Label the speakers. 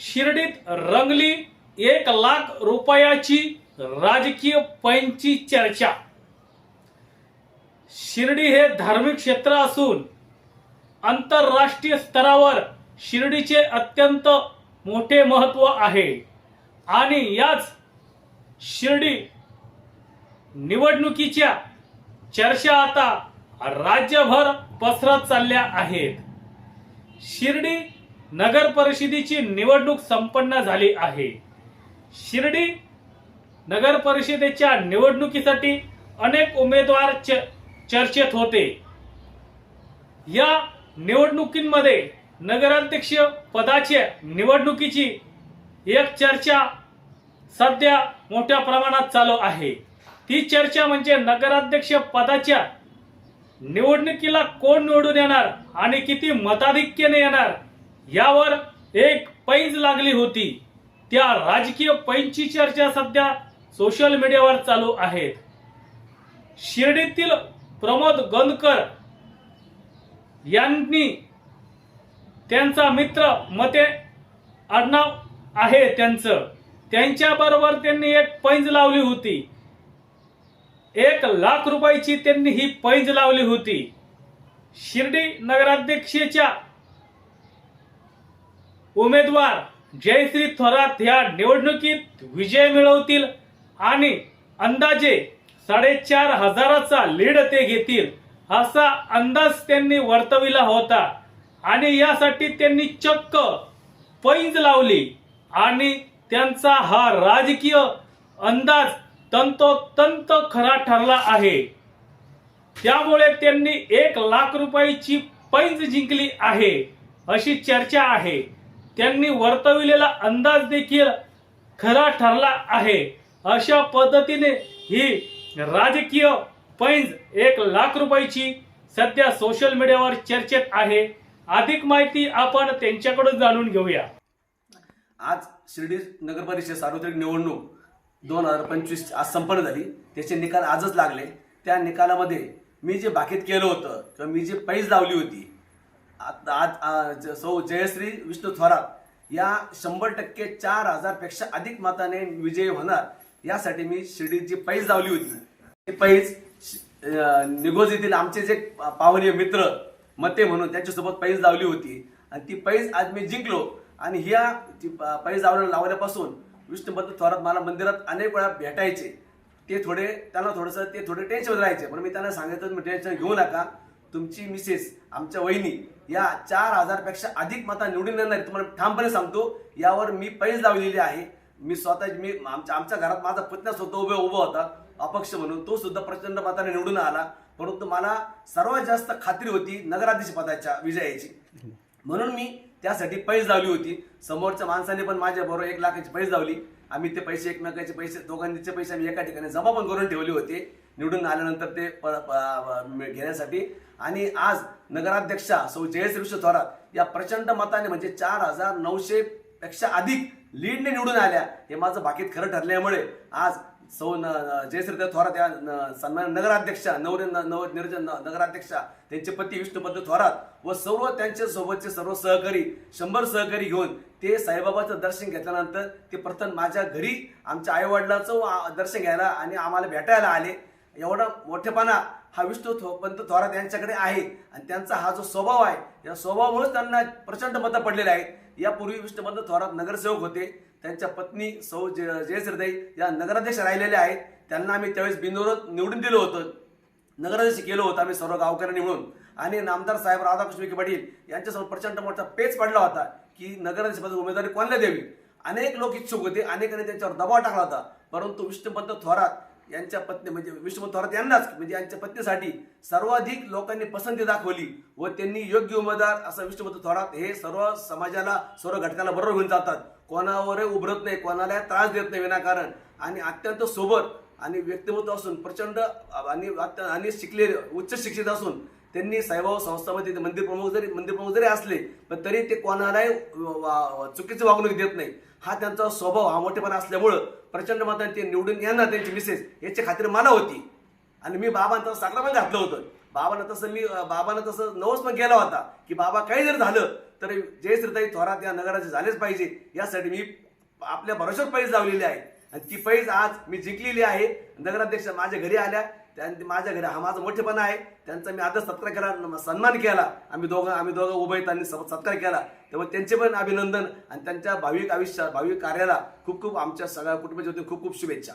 Speaker 1: शिर्डीत रंगली एक लाख रुपयाची राजकीय पैंची चर्चा. शिर्डी हे धार्मिक क्षेत्र असून आंतरराष्ट्रीय स्तरावर शिर्डीचे अत्यंत मोठे महत्त्व आहे. आणि याच शिर्डी निवडणुकीच्या चर्चा आता राज्यभर पसरत चालल्या आहेत. शिर्डी नगर परिषदेची निवडणूक संपन्न झाली आहे. शिर्डी नगर परिषदेच्या निवडणुकीसाठी अनेक उमेदवार च- चर्चेत होते. या निवडणुकीमध्ये नगराध्यक्ष पदाच्या निवडणुकीची एक चर्चा सध्या मोठ्या प्रमाणात चालू आहे. ती चर्चा म्हणजे नगराध्यक्ष पदाच्या निवडणुकीला कोण निवडून येणार आणि किती मताधिक्याने येणार यावर एक पैज लागली होती. त्या राजकीय पैंची चर्चा सध्या सोशल मीडियावर चालू आहेत. शिर्डीतील प्रमोद गंदकर यांनी त्यांचा मित्र मते आडनाव आहे त्यांचं. त्यांच्या बरोबर त्यांनी एक पैंज लावली होती. एक लाख रुपयाची त्यांनी ही पैंज लावली होती. शिर्डी नगराध्यक्षेच्या उमेदवार जयश्री थोरात ह्या निवडणुकीत विजय मिळवतील आणि अंदाजे साडेचार हजाराचा लीड ते घेतील असा अंदाज त्यांनी वर्तविला होता. आणि यासाठी त्यांनी चक्क पैंज लावली आणि त्यांचा हा राजकीय अंदाज तंतोतंत खरा ठरला आहे. त्यामुळे त्यांनी एक लाख रुपयाची पैंज जिंकली आहे अशी चर्चा आहे. त्यांनी वर्तविलेला अंदाज देखील खरा ठरला आहे. अशा पद्धतीने ही राजकीय पैंज एक लाख रुपयाची सध्या सोशल मीडियावर चर्चेत आहे. अधिक माहिती आपण त्यांच्याकडून जाणून घेऊया.
Speaker 2: आज शिर्डी नगर परिषद सार्वत्रिक निवडणूक दोन हजार पंचवीस आज संपन्न झाली. त्याचे निकाल आजच लागले. त्या निकालामध्ये मी जे बाकीत केलं होतं किंवा मी जी पैज लावली होती आज सौ जयश्री विष्णू थोरात या शंभर टक्के चार हजारपेक्षा अधिक मताने विजयी होणार. यासाठी मी शिर्डीची पैज लावली होती. ती पैज निगोज येथील आमचे जे पावनीय मित्र मते म्हणून त्यांच्यासोबत पैज लावली होती. आणि ती पैज आज मी जिंकलो. आणि ह्या ती पैज लावल्या लावल्यापासून विष्णुपंत थोरात मला मंदिरात अनेक वेळा भेटायचे. ते थोडे त्यांना थोडंसं ते थोडे टेन्शन राहायचे. पण मी त्यांना सांगितलं तुम्ही टेन्शन घेऊ नका. तुमची मिसेस आमच्या वहिनी या चार हजारपेक्षा अधिक मता निवडून येणार तुम्हाला ठामपणे सांगतो यावर मी पैज लावलेली आहे. मी स्वतः मी आमच्या आमच्या घरात माझा पुतण्या स्वतः उभे उभा होता अपक्ष म्हणून. तो सुद्धा प्रचंड मताने निवडून आला. परंतु मला सर्वात जास्त खात्री होती नगराध्यक्ष पदाच्या विजयाची. म्हणून मी त्यासाठी पैज लावली होती. समोरच्या माणसाने पण माझ्या बरोबर एक लाखाची पैज लावली. आम्ही ते पैसे एकमेकाचे पैसे दोघांचे पैसे आम्ही एका ठिकाणी जमा पण करून ठेवले होते. निवडून आल्यानंतर ते प- प- घेण्यासाठी. आणि आज नगराध्यक्षा सौ जयश्री थोरात या प्रचंड मताने म्हणजे चार हजार नऊशे पेक्षा अधिक लीडने निवडून आल्या. हे माझं बाकीत खरं ठरल्यामुळे आज सौ न न- थोरात या न- सन्मान नगराध्यक्षा नवर नव निर्जन नगराध्यक्षा त्यांचे पती विष्णुपंत थोरात व सर्व त्यांच्या सोबतचे सर्व सहकारी शंभर सहकारी घेऊन ते साईबाबाचं दर्शन घेतल्यानंतर ते प्रथम माझ्या घरी आमच्या आईवडिलाचं दर्शन घ्यायला आणि आम्हाला भेटायला आले. एवढा मोठेपणा हा विष्णू पंत थोरात यांच्याकडे आहे. आणि त्यांचा हा जो स्वभाव आहे या स्वभावामुळेच त्यांना प्रचंड मतं पडलेले आहेत. यापूर्वी विष्णुपंत थोरात नगरसेवक होते. त्यांच्या पत्नी सौ जय जयश्रीदाई या नगराध्यक्ष राहिलेल्या आहेत. त्यांना आम्ही त्यावेळेस बिनविरोध निवडून दिलं होतं. नगराध्यक्ष केलं होतं आम्ही सर्व गावकऱ्यांनी म्हणून. आणि नामदार साहेब राधाकृष्ण विखे पाटील यांच्यासमोर प्रचंड मोठा पेच पडला होता की नगराध्यक्ष उमेदवारी कोणाला द्यावी? अनेक लोक इच्छुक होते. अनेकांनी त्यांच्यावर दबाव टाकला होता. परंतु विष्णुपंत थोरात यांच्या पत्नी म्हणजे विष्णु थोरात यांनाच म्हणजे यांच्या पत्नीसाठी सर्वाधिक लोकांनी पसंती दाखवली व त्यांनी योग्य उमेदवार असं विष्णुपंत थोरात हे सर्व समाजाला सर्व घटकाला बरोबर घेऊन जातात. कोणावरही उभरत नाही कोणाला त्रास देत नाही विनाकारण. आणि अत्यंत सोबत आणि व्यक्तिमत्व असून प्रचंड आणि आणि शिकलेले उच्च शिक्षित असून त्यांनी साईबाबा संस्थामध्ये ते मंदिर प्रमुख जरी मंदिर प्रमुख जरी असले पण तरी ते कोणालाही वा- चुकीची वागणूक देत नाही. हा त्यांचा स्वभाव हा मोठेपणा असल्यामुळं प्रचंड मताने ते निवडून येणार त्यांची मिसेस याची खात्री मला होती. आणि मी बाबांचं साकडं पण घातलं होतं. बाबानं तसं मी अं, बाबानं तसं नवस पण केला होता की बाबा काही जर झालं तर जयश्रीताई थोरात या नगराचे झालेच पाहिजे. यासाठी मी आपल्या भरोश्यावर पैज लावलेली आहे. आणि ती पैज आज मी जिंकलेली आहे. नगराध्यक्ष माझ्या घरी आल्या. त्यांनी माझ्या घरी हा माझा मोठेपणा आहे. त्यांचा मी आदर सत्कार केला सन्मान केला. आम्ही दोघं आम्ही दोघं उभे त्यांनी सत्कार केला. त्यामुळे त्यांचे पण अभिनंदन आणि त्यांच्या भाविक आयुष्या भाविक कार्याला खूप खूप आमच्या सगळ्या कुटुंबाच्या वतीने खूप खूप शुभेच्छा.